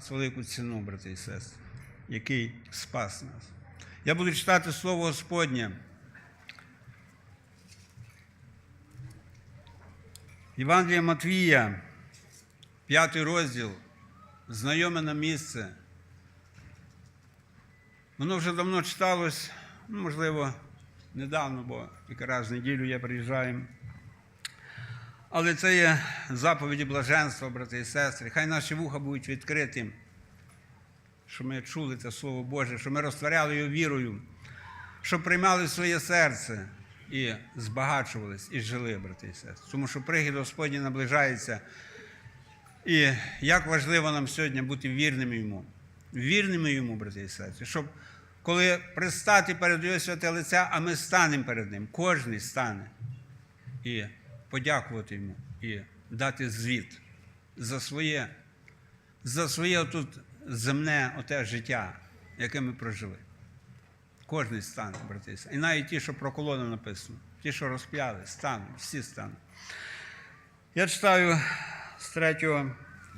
нас велику ціну, брати і сестри, який спас нас. Я буду читати Слово Господнє. Євангелія Матвія, п'ятий розділ, знайоме нам місце. Воно вже давно читалось, ну, можливо, недавно, бо яка раз в неділю я приїжджаю. Але це є заповіді блаженства, брати і сестри. Хай наші вуха будуть відкриті, щоб ми чули це Слово Боже, щоб ми розтворяли його вірою, щоб приймали своє серце і збагачувались, і жили, брати і сестри. Тому що прихід Господній наближається. І як важливо нам сьогодні бути вірними йому, вірними йому, брати і сестри, щоб коли пристати перед його святе лиця, а ми станемо перед ним, кожен стане і подякувати йому, і дати звіт за своє, за своє тут земне оте життя, яке ми прожили. Кожен стане, брати і. І навіть ті, що про колону написано, ті, що розп'яли, стануть, всі стануть. Я читаю з третього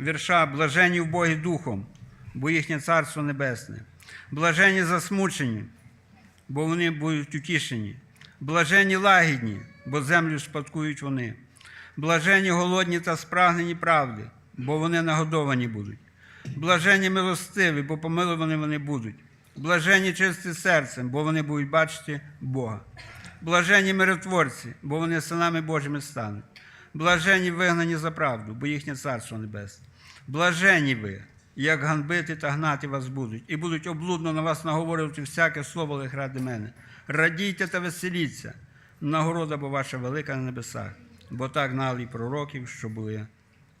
вірша Блажені в Богі Духом, бо їхнє Царство Небесне. Блажені засмучені, бо вони будуть утішені. Блажені лагідні, бо землю спадкують вони. Блажені голодні та спрагнені правди, бо вони нагодовані будуть. Блажені милостиві, бо помилувані вони будуть. Блажені чисті серцем, бо вони будуть бачити Бога. Блажені миротворці, бо вони синами Божими стануть. Блажені вигнані за правду, бо їхнє царство небесне. Блажені ви, як ганбити та гнати вас будуть, і будуть облудно на вас наговорювати всяке слово лих ради мене. Радійте та веселіться, нагорода бо ваша велика на небесах, бо так гнали пророків, що були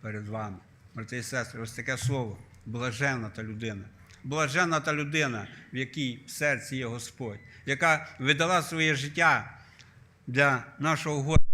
перед вами. Брати і сестри, ось таке слово. Блаженна та людина. Блаженна та людина, в якій в серці є Господь, яка видала своє життя для нашого Господа.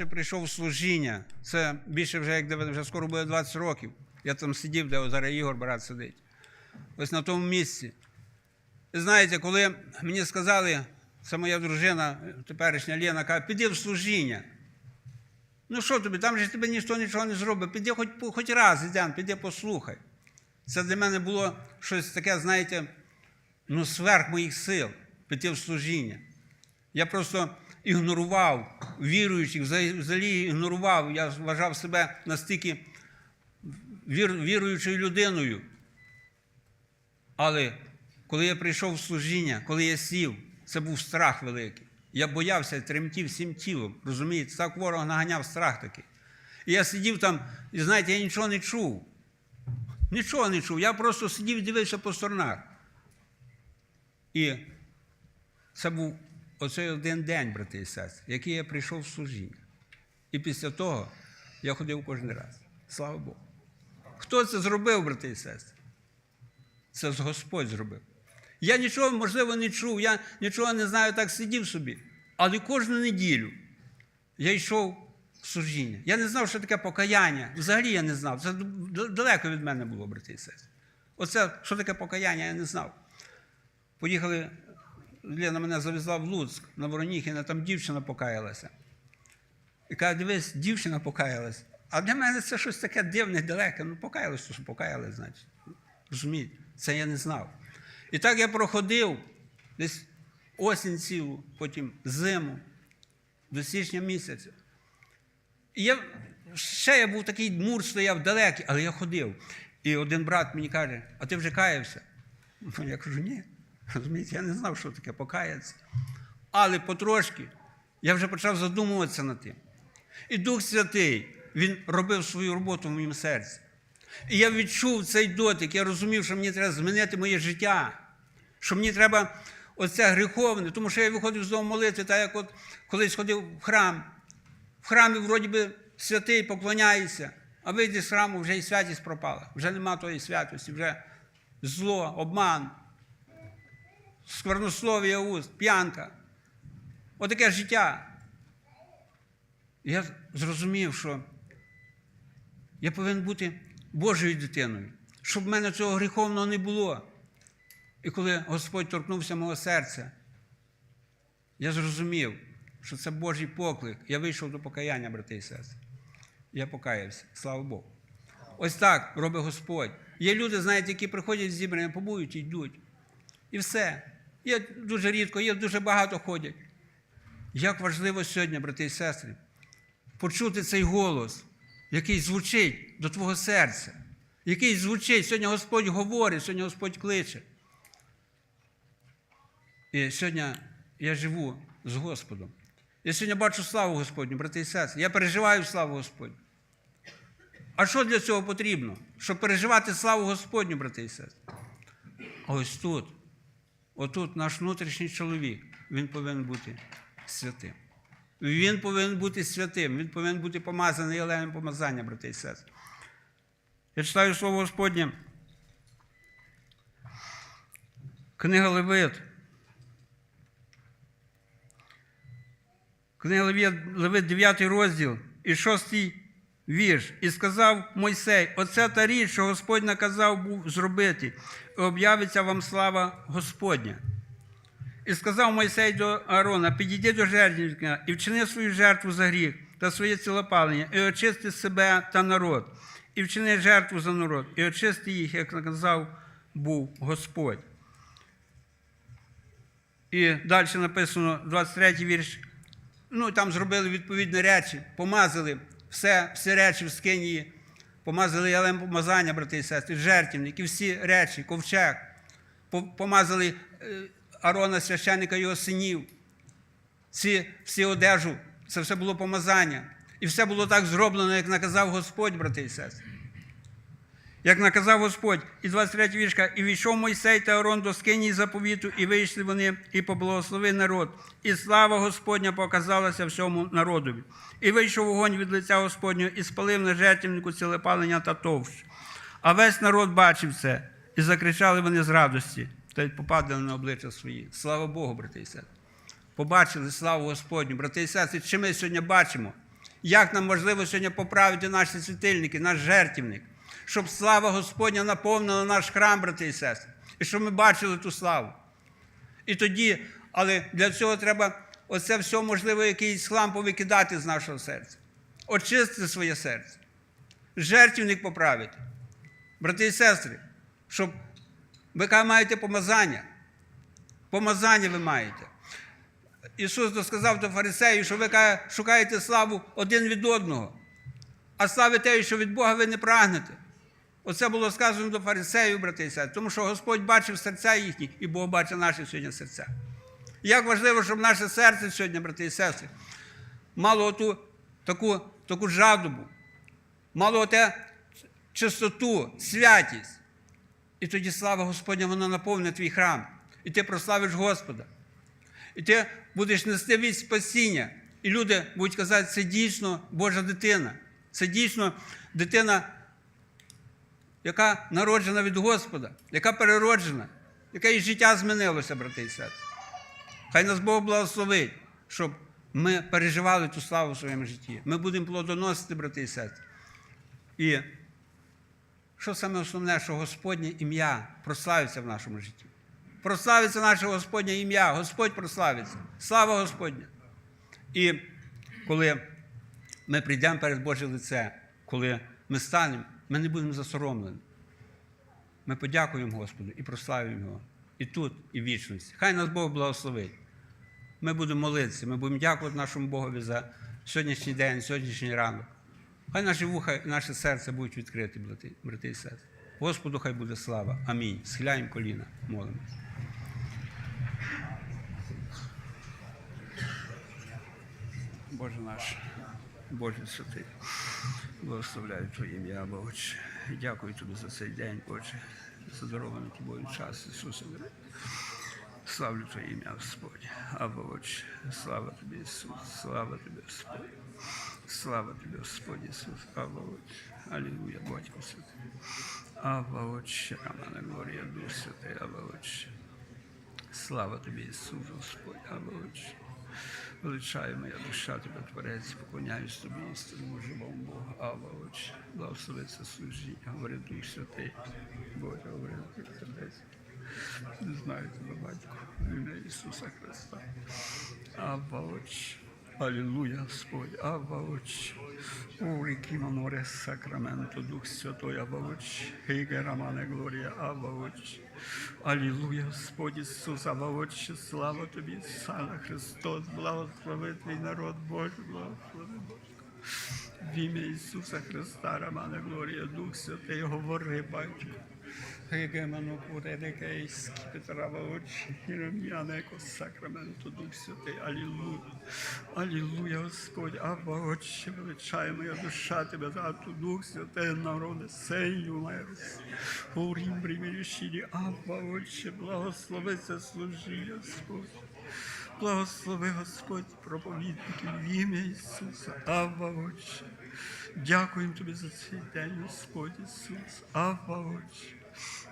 Перше прийшов в служіння. Це більше вже як вже скоро буде 20 років. Я там сидів, де зараз Ігор брат сидить. Ось на тому місці. І знаєте, коли мені сказали, це моя дружина, теперішня Лена, каже, піди в служіння. Ну що тобі, там же тебе ніхто нічого не зробить. Піди хоч, хоч раз, Ідян, піди послухай. Це для мене було щось таке, знаєте, ну, сверх моїх сил піти в служіння. Я просто ігнорував віруючих, взагалі- ігнорував. Я вважав себе настільки віруючою людиною. Але коли я прийшов в служіння, коли я сів, це був страх великий. Я боявся, тремтів всім тілом. Розумієте, так ворог наганяв страх такий. І я сидів там, і знаєте, я нічого не чув. Нічого не чув. Я просто сидів і дивився по сторонах. І це був оцей один день, брати і сестри, який я прийшов в служіння. І після того я ходив кожен раз. Слава Богу. Хто це зробив, брати і сестри? Це Господь зробив. Я нічого, можливо, не чув, я нічого не знаю, так сидів собі. Але кожну неділю я йшов в служіння. Я не знав, що таке покаяння. Взагалі я не знав. Це далеко від мене було, брати і сестри. Оце, що таке покаяння, я не знав. Поїхали, Лена мене завезла в Луцьк на Вороніхіна, там дівчина покаялася. І каже, дивись, дівчина покаялась. А для мене це щось таке дивне, далеке. Ну, покаялась, то що покаялась, значить. Розумієте? Це я не знав. І так я проходив десь осінь цілу, потім зиму, до січня місяця. І я, ще я був такий мур стояв далекий, але я ходив. І один брат мені каже, а ти вже каявся? Я кажу, ні. Розумієте, я не знав, що таке покаятися. Але потрошки я вже почав задумуватися над тим. І Дух Святий, Він робив свою роботу в моєму серці. І я відчув цей дотик, я розумів, що мені треба змінити моє життя, що мені треба оце гріховне, тому що я виходив з дому молитви, так як от колись ходив в храм. В храмі, вроді би, святий поклоняється, а вийде з храму, вже і святість пропала. Вже нема тої святості, вже зло, обман, сквернослов'я уст, п'янка. Отаке життя. Я зрозумів, що я повинен бути Божою дитиною, щоб в мене цього гріховного не було. І коли Господь торкнувся мого серця, я зрозумів, що це Божий поклик. Я вийшов до покаяння, брати і сестри. Я покаявся, слава Богу. Ось так робить Господь. Є люди, знаєте, які приходять з зібрання, побують і йдуть. І все. Є дуже рідко, є дуже багато ходять. Як важливо сьогодні, брати і сестри, почути цей голос, який звучить до твого серця, який звучить. Сьогодні Господь говорить, сьогодні Господь кличе. І сьогодні я живу з Господом. Я сьогодні бачу славу Господню, брати і сестри. Я переживаю славу Господню. А що для цього потрібно? Щоб переживати славу Господню, брати і сестри. Ось тут, отут наш внутрішній чоловік, він повинен бути святим. Він повинен бути святим, він повинен бути помазаний олеєм помазання, брати і сестри. Я читаю слово Господнє. Книга Левит. Книга Левит 9 розділ і 6 вірш. І сказав Мойсей: Оце та річ, що Господь наказав був зробити, об'явиться вам слава Господня. І сказав Мойсей до Аарона: підійди до жертвника і вчини свою жертву за гріх та своє цілопалення, і очисти себе та народ, і вчини жертву за народ, і очисти їх, як наказав був Господь. І далі написано 23 вірш. Ну, там зробили відповідні речі, помазали все, всі речі в скині, помазали ялем помазання, брати і сестри, жертівник, і всі речі, ковчег, помазали е, Арона, священника його синів, ці всі одежу, це все було помазання. І все було так зроблено, як наказав Господь, брати і сестри. Як наказав Господь, і 23 віршка, і війшов Мойсей та Арон до скинії заповіту, і вийшли вони, і поблагословив народ. І слава Господня показалася всьому народові. І вийшов вогонь від лиця Господнього, і спалив на жертвеннику цілепалення та товщ. А весь народ бачив це, і закричали вони з радості, та й попадали на обличчя свої. Слава Богу, брати і сестри. Побачили славу Господню, брати і сестри, чи ми сьогодні бачимо? Як нам можливо сьогодні поправити наші світильники, наш жертвівник, щоб слава Господня наповнила наш храм, брати і сестри, і щоб ми бачили ту славу. І тоді, але для цього треба оце все можливо, якийсь хлам повикидати з нашого серця, очистити своє серце, жертвівник поправити. Брати і сестри, щоб ви маєте помазання. Помазання ви маєте. Ісус сказав до фарисеїв, що ви шукаєте славу один від одного, а слави те, що від Бога ви не прагнете. Оце було сказано до фарисеїв, брати і сестри, тому що Господь бачив серця їхні, і Бог бачить наші сьогодні серця. І Як важливо, щоб наше серце сьогодні, брати і сестри, мало оту таку, таку жадобу, мало оте чистоту, святість. І тоді слава Господня, вона наповнить твій храм. І ти прославиш Господа. І ти будеш нести від спасіння. І люди будуть казати, це дійсно Божа дитина. Це дійсно дитина, яка народжена від Господа, яка перероджена, яка і життя змінилося, брати і сестри. Хай нас Бог благословить, щоб ми переживали ту славу в своєму житті. Ми будемо плодоносити, брати і сестри. І що саме основне, що Господнє ім'я прославиться в нашому житті. Прославиться наше Господнє ім'я, Господь прославиться. Слава Господня! І коли ми прийдемо перед Боже лице, коли ми станемо, ми не будемо засоромлені. Ми подякуємо Господу і прославимо Його. І тут, і в вічності. Хай нас Бог благословить. Ми будемо молитися, ми будемо дякувати нашому Богові за сьогоднішній день, сьогоднішній ранок. Хай наші вуха і наше серце будуть відкриті, брати, і сестри. Господу хай буде слава. Амінь. Схиляємо коліна, молимось. Боже наш, Боже святий, благословляю Твоє ім'я, Боже. Дякую Тобі за цей день, Боже, за дарований Тобою час, Ісусе. Славлю Твоє ім'я, Господь. Або Отче, слава Тобі, Ісус, слава Тобі, Господь. Слава Тобі, Господь Ісус, Або Отче. Алілуя, Батько Святий. Ава Отче, Романе, Глорія, Дух Святий, Ава Отче. Слава тобі, Ісус, Господь, Ава Отче. Величаю моя душа тебе, Творець, поклоняюсь тобі, істинному живому Богу, Ава Отче. Благослови це служіння, говори Дух Святий, Боже, говори Дух Сердець. Не знаю тебе, батько, в ім'я Ісуса Христа. Ава Отче. Алілуя, Господь, Ава Отче. У ріки Маноре Сакраменто, Дух Святой, Ава Отче. Гейге Романе Глорія, Ава Отче. Алілуя, Господь Ісус, Ава Отче, слава Тобі, Сана Христос, благослови Твій народ, Боже, благослови Боже. В ім'я Ісуса Христа, Романе Глорія, Дух Святий, говори, Батько. Гегеману Курелекейський, Петра Очі, Єрем'янеко, Сакраменто, Дух Святий, Алілуя. Алілуя, Господь, Абба, Отче, величає моя душа Тебе, Тату, Дух Святий, народи, сею, мерс. Урім, примірішілі, Абба, Отче, благослови це служіння, Господь. Благослови Господь проповідників в ім'я Ісуса, Авва Отче. Дякуємо Тобі за цей день, Господь Ісус, Авва Отче.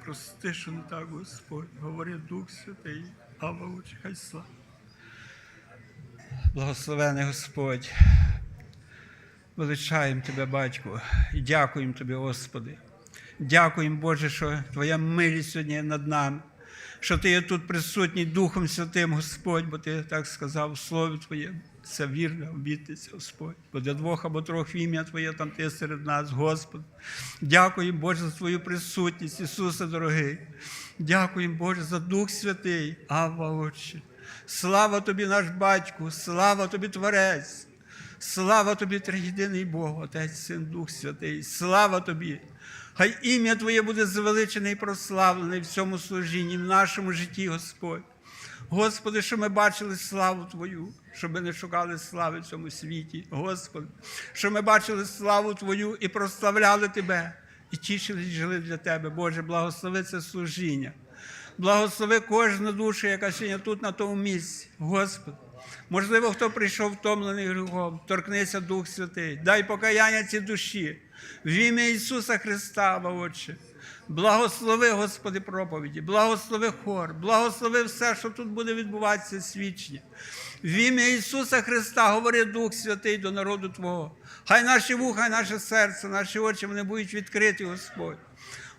Прости, так, Господь, говори Дух Святий, Ава Отче, хай слава. Благословений Господь. Величаємо Тебе, Батько, і дякуємо Тобі, Господи. Дякуємо, Боже, що Твоя милість сьогодні над нами, що Ти є тут присутній Духом Святим, Господь, бо Ти так сказав Слові Твоєму. Це вірна обітниця, Господь. Бо для двох або трьох ім'я Твоє там Ти серед нас, Господь. Дякуємо, Боже, за Твою присутність, Ісусе дорогий. Дякуємо, Боже, за Дух Святий, Авва Отче. Слава Тобі, наш Батько, слава Тобі, Творець. Слава тобі, триєдиний Бог, Отець, Син, Дух Святий, слава тобі. Хай ім'я Твоє буде звеличене і прославлене в цьому служінні, в нашому житті, Господь. Господи, що ми бачили славу Твою, щоб ми не шукали слави в цьому світі. Господи, що ми бачили славу Твою і прославляли Тебе, і тішились, жили для Тебе. Боже, благослови це служіння. Благослови кожну душу, яка сьогодні тут, на тому місці. Господи. Можливо, хто прийшов втомлений гріхом, торкнися Дух Святий, дай покаяння цій душі. В ім'я Ісуса Христа, Отче. Благослови, Господи, проповіді, благослови хор, благослови все, що тут буде відбуватися свідчення. В ім'я Ісуса Христа говори Дух Святий до народу Твого. Хай наші вуха, наше серце, наші очі вони будуть відкриті, Господь.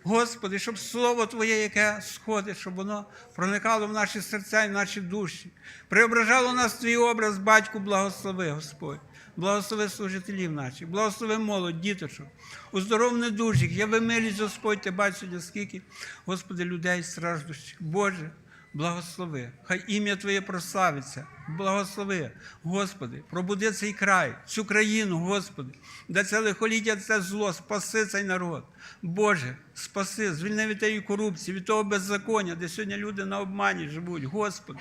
Господи, щоб Слово Твоє, яке сходить, щоб воно проникало в наші серця і в наші душі, преображало нас Твій образ, Батьку, благослови, Господь. Благослови служителів наших, благослови молодь, діточок, уздоров недужих, я вимилість, Господь, ти бачиш скільки, Господи, людей страждущих. Боже, благослови, хай ім'я Твоє прославиться, благослови, Господи, пробуди цей край, цю країну, Господи, де це лихоліття, це зло, спаси цей народ. Боже, спаси, звільни від тієї корупції, від того беззаконня, де сьогодні люди на обмані живуть. Господи,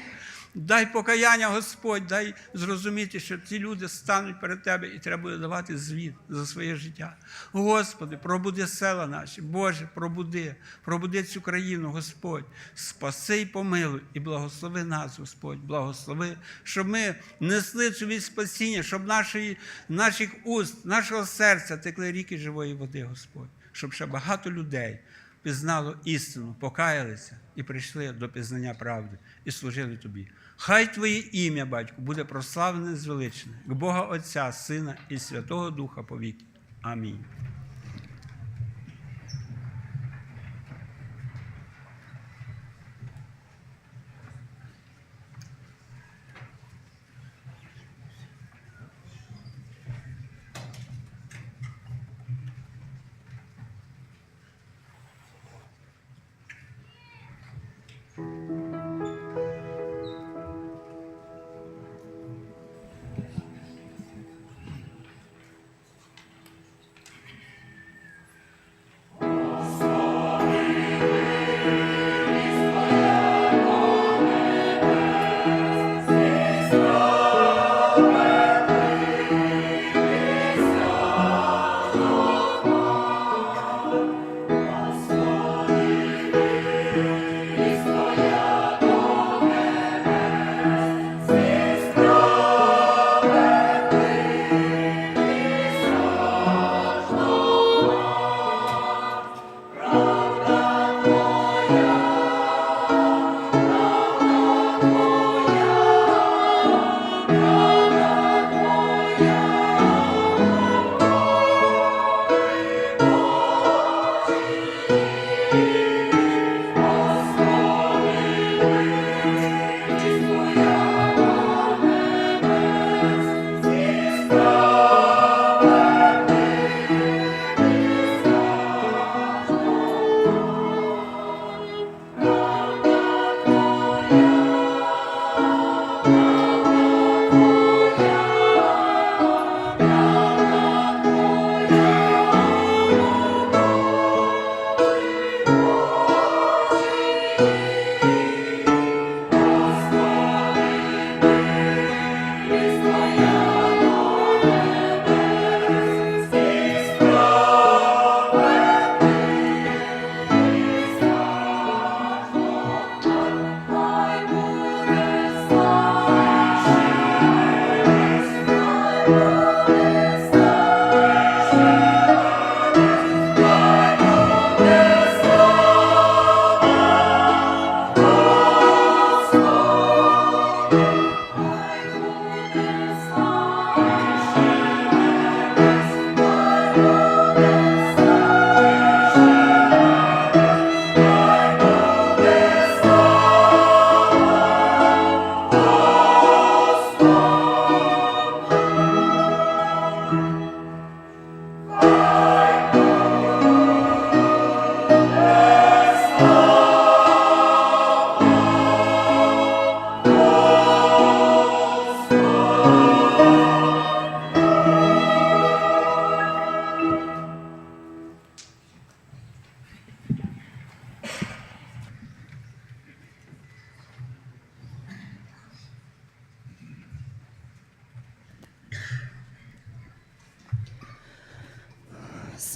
дай покаяння, Господь, дай зрозуміти, що ці люди стануть перед Тебе і треба буде давати звіт за своє життя. Господи, пробуди села наші, Боже, пробуди, пробуди цю країну, Господь, спаси і помилуй, і благослови нас, Господь, благослови, щоб ми несли цю від спасіння, щоб нашої, наших уст, нашого серця текли ріки живої води, Господь, щоб ще багато людей пізнало істину, покаялися і прийшли до пізнання правди і служили тобі. Хай Твоє ім'я, Батько, буде прославлене к Бога Отця, Сина і Святого Духа повіки. Амінь.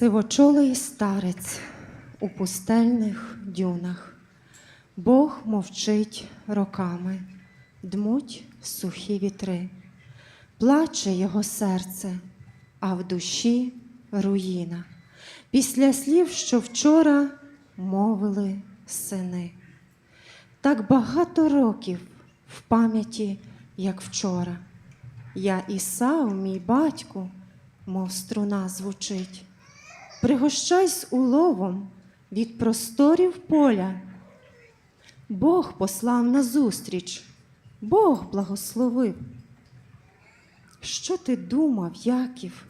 Сивочолий старець у пустельних дюнах. Бог мовчить роками, дмуть сухі вітри. Плаче його серце, а в душі руїна. Після слів, що вчора мовили сини. Так багато років в пам'яті, як вчора. Я Ісав, мій батьку, мов струна звучить. Пригощайсь уловом від просторів поля. Бог послав назустріч, Бог благословив. Що ти думав, Яків,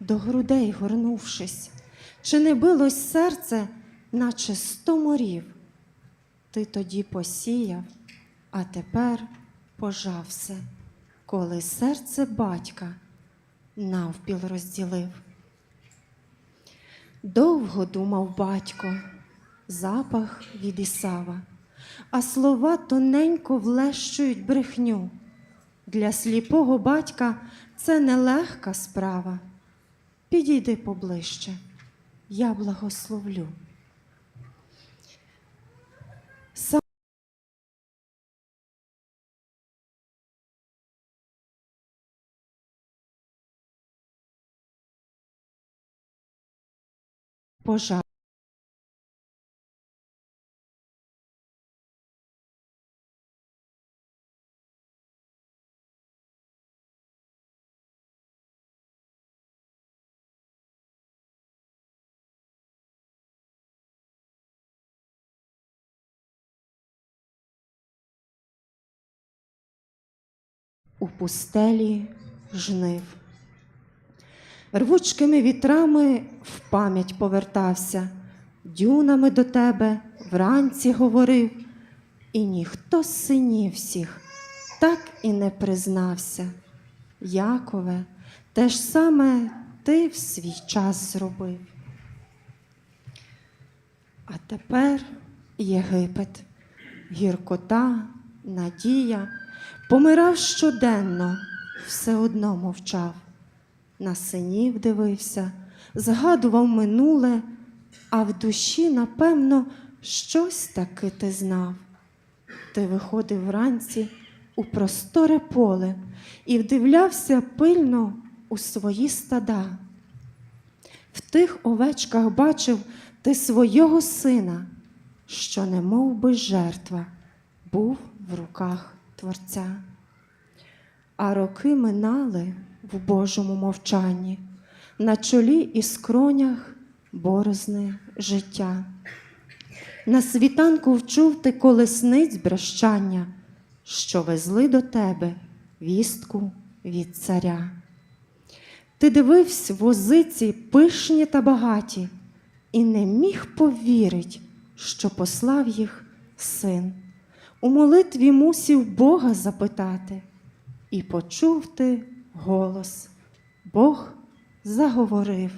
до грудей горнувшись? Чи не билось серце, наче сто морів? Ти тоді посіяв, а тепер пожався, коли серце батька навпіл розділив. Довго думав батько, запах від Ісава, а слова тоненько влещують брехню. Для сліпого батька це нелегка справа. Підійди поближче, я благословлю. Пожар. У пустелі жнив. Рвучкими вітрами в пам'ять повертався, дюнами до тебе вранці говорив, і ніхто з синів всіх так і не признався. Якове, те ж саме ти в свій час зробив. А тепер Єгипет, гіркота, надія, помирав щоденно, все одно мовчав на синів дивився, згадував минуле, а в душі, напевно, щось таки ти знав. Ти виходив вранці у просторе поле і вдивлявся пильно у свої стада. В тих овечках бачив ти свого сина, що, не мов би жертва, був в руках Творця. А роки минали в Божому мовчанні, на чолі і скронях борозни життя. На світанку вчув ти колесниць брещання, що везли до тебе вістку від царя. Ти дивився возиці пишні та багаті, і не міг повірить, що послав їх син. У молитві мусів Бога запитати, і почув ти голос. Бог заговорив.